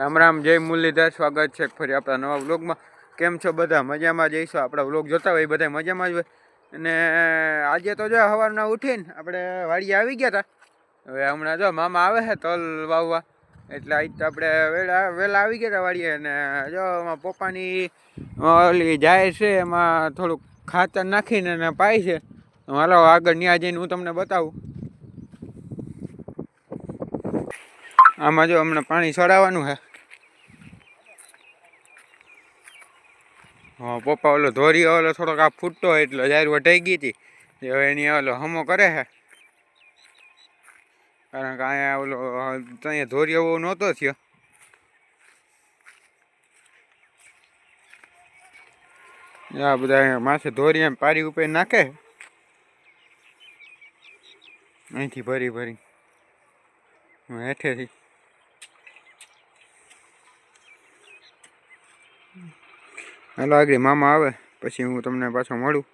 રામ રામ, જય મુરલીધર, સ્વાગત છે ફરી આપણા નવા વ્લોગમાં. કેમ છો બધા? મજામાં જઈશું? આપણા વ્લોગ જોતા હોય બધા મજામાં જ હોય. અને આજે તો જો સવારના ઉઠીને આપણે વાડીએ આવી ગયા હતા હવે હમણાં જો મામા આવે છે તલ વાવવા. એટલે આજ તો આપણે વહેલા વહેલા આવી ગયા હતા વાડીએ અને જો એમાં પપ્પાની ઓલી જાય છે, એમાં થોડુંક ખાતર નાખીને એને પાય છે. હાલો આગળ ત્યાં જઈને હું તમને બતાવું. આમાં જો હમણાં પાણી ચડાવવાનું છે. હા, પપ્પા ઓલો ધોરી ઓલો થોડોક આ ફૂટતો હોય એટલે જાહેર વટાઈ ગઈ હતી. હવે એની ઓલો હમો કરે છે કારણ કે અહીંયા ઓલો અહીંયા ધોરી એવો નહોતો થયો. આ બધા અહીંયા માથે ધોરી એમ પારી ઉપર નાખે. અહીંથી ભરી ભરી. હેઠેથી. હાલો આગળ મામા આવે પછી હું તમને પાછો મળું.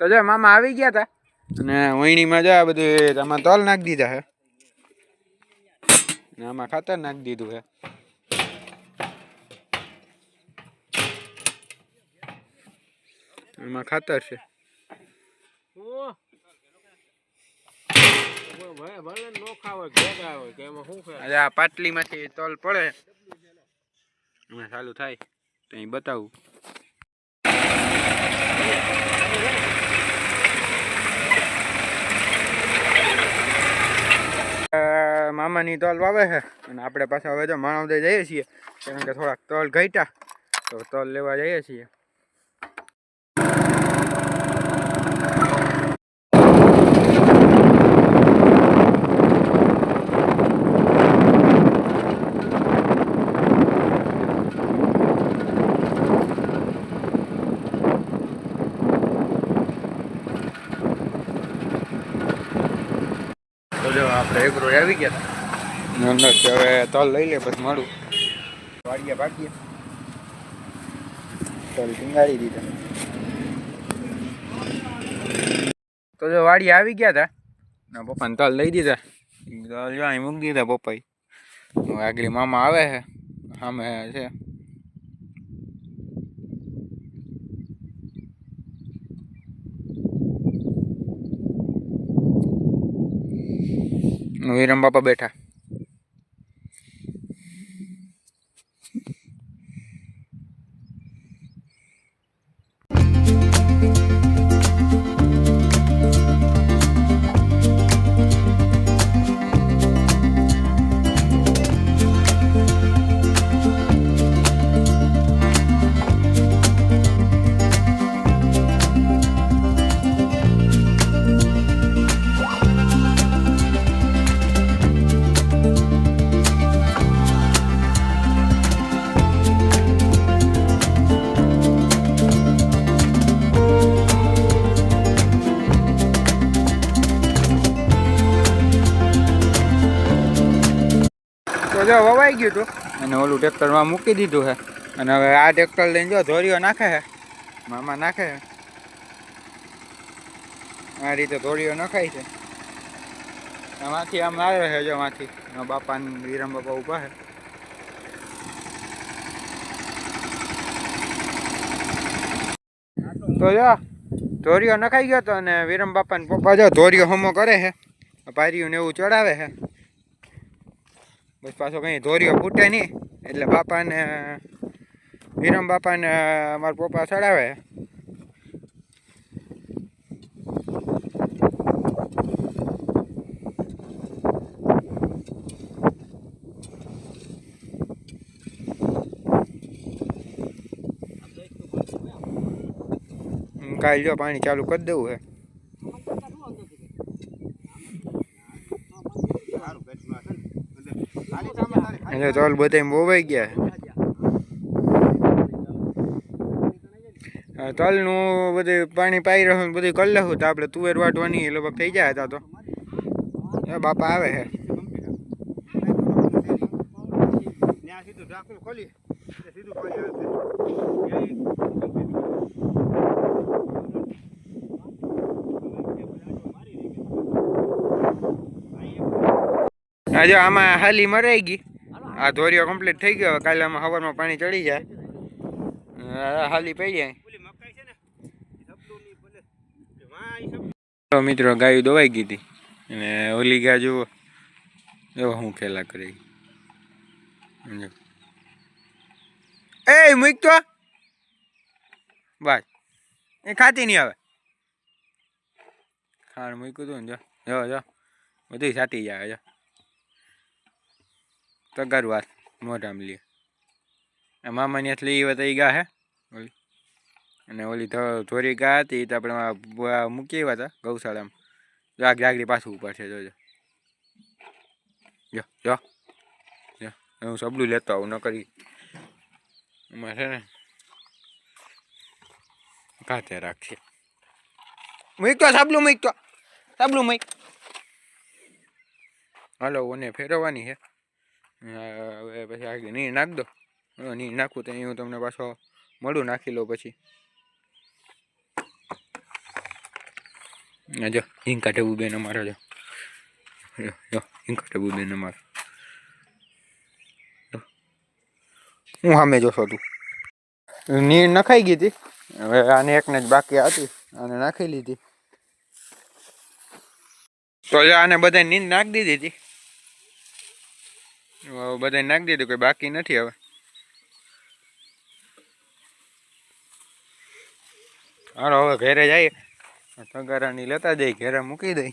તો જો મામા આવી ગયા હતા અને વહીણીમાં જો આ બધી આમાં તલ નાખી દીધા હે. ને આમાં ખાતર નાખી દીધું હે. એમાં ખાતર છે. પાટલી આ પાટલીમાંથી તલ પડે. ચાલુ થાય. તો અહીં બતાવું. મામાની તલ વાવે છે. અને આપણે પાછા હવે તો માણવદે જઈએ છીએ. કારણ કે થોડાક તલ ઘટ્યા. તો તલ લેવા જઈએ છીએ તો જો આપણે એક રોજ આવી ગયા હતા અંદર હવે તલ લઈ લે પછી મળું. વાડીએ ભાગીએ. તલ ટીંગાડી દીધા. તો જો વાડી આવી ગયા હતા ના પપ્પાને તલ લઈ દીધા. તલ જો અહીં મૂકી દીધા પપ્પાએ. આગળ મામા આવે છે. સામે છે. વિરમ બાપા બેઠા. જો વવાઈ ગયું હતું અને ઓલું ટ્રેક્ટરમાં મૂકી દીધું છે અને હવે આ ટ્રેક્ટર લઈને જો ધોરીઓ નાખે છે મામા નાખે છે આ રીતે ધોરીઓ નખાય છે. માથી આમ આવે છે જો માંથી બાપા વિરમ બાપા ઊભા છે તો જો ધોરીઓ નખાઈ ગયો તો અને વિરમ બાપા ને પપ્પા જો ધોરીઓ હમો કરે છે પારીયું ને એવું ચડાવે છે બસ પાછો કંઈ ધોરીઓ ફૂટે નહીં. એટલે બાપાને, વિરમ બાપાને અમારા પપ્પા ચડાવે. કાલ જો પાણી ચાલુ કરી દેવું છે એટલે તોલ બધા બોવાઈ ગયા. તલનું બધું પાણી પાઈ રહ્યું બધું કરી લઉં તો આપણે તુવેર વાટવાની એ લગભગ થઈ જાય હતા તો. એ બાપા આવે છે હા જો આમાં હાલી મરાઈ ગઈ. આ ધોરીઓ કમ્પ્લીટ થઈ ગયો. કાલે આમાં હવારમાં પાણી ચડી જાય. હાલી પડી જાય. તો મિત્રો ગાયું દોવાઈ ગઈ હતી. અને ઓલી ગા જુઓ. એવો હું ખેલા કરી. એ મૂક તો બસ એ ખાતી નહીં હવે. ખાણ મૂક્યું હતું ને જો. જો જો. બધું સાતી જાય, જો. તગાર વાત મોઢામાં લે આ મામાની હાથ એ તો એ ગા હે, ઓલી. અને ઓલી ધોરી ગા હતી તો આપણે મૂકી આવ્યા હતા ગૌશાળામાં. જાગ જાગડી પાછું ઉપર છે, જોજો. જો જો. જો, હું સબલું લેતો આવું, ન કરી. એમાં છે ને કાતે રાખશે મૂકતો, સાબલું મૂકતો. સાબલું મૂક. હાલો, ઓને ફેરવવાની છે હવે પછી આગળ નીર નાખ દો. નીર નાખું તો હું તમને પાછો મળું, નાખી લઉં પછી. જો, હિંકા ટેબુ બેન અમારો જો. જો હિંકા ટેબુ બેન અમારો. હું સામે જોશો તું? નીર નખાઈ ગઈ હતી. હવે આને એકને જ બાકી હતી, આને નાખી લીધી. તો આને બધા નીંદ નાખી દીધી હતી. બધાય નાખી દીધું, કોઈ બાકી નથી હવે. હાલો, હવે ઘરે જઈએ. તગારાની લેતા જઈ ઘરે મૂકી દઈ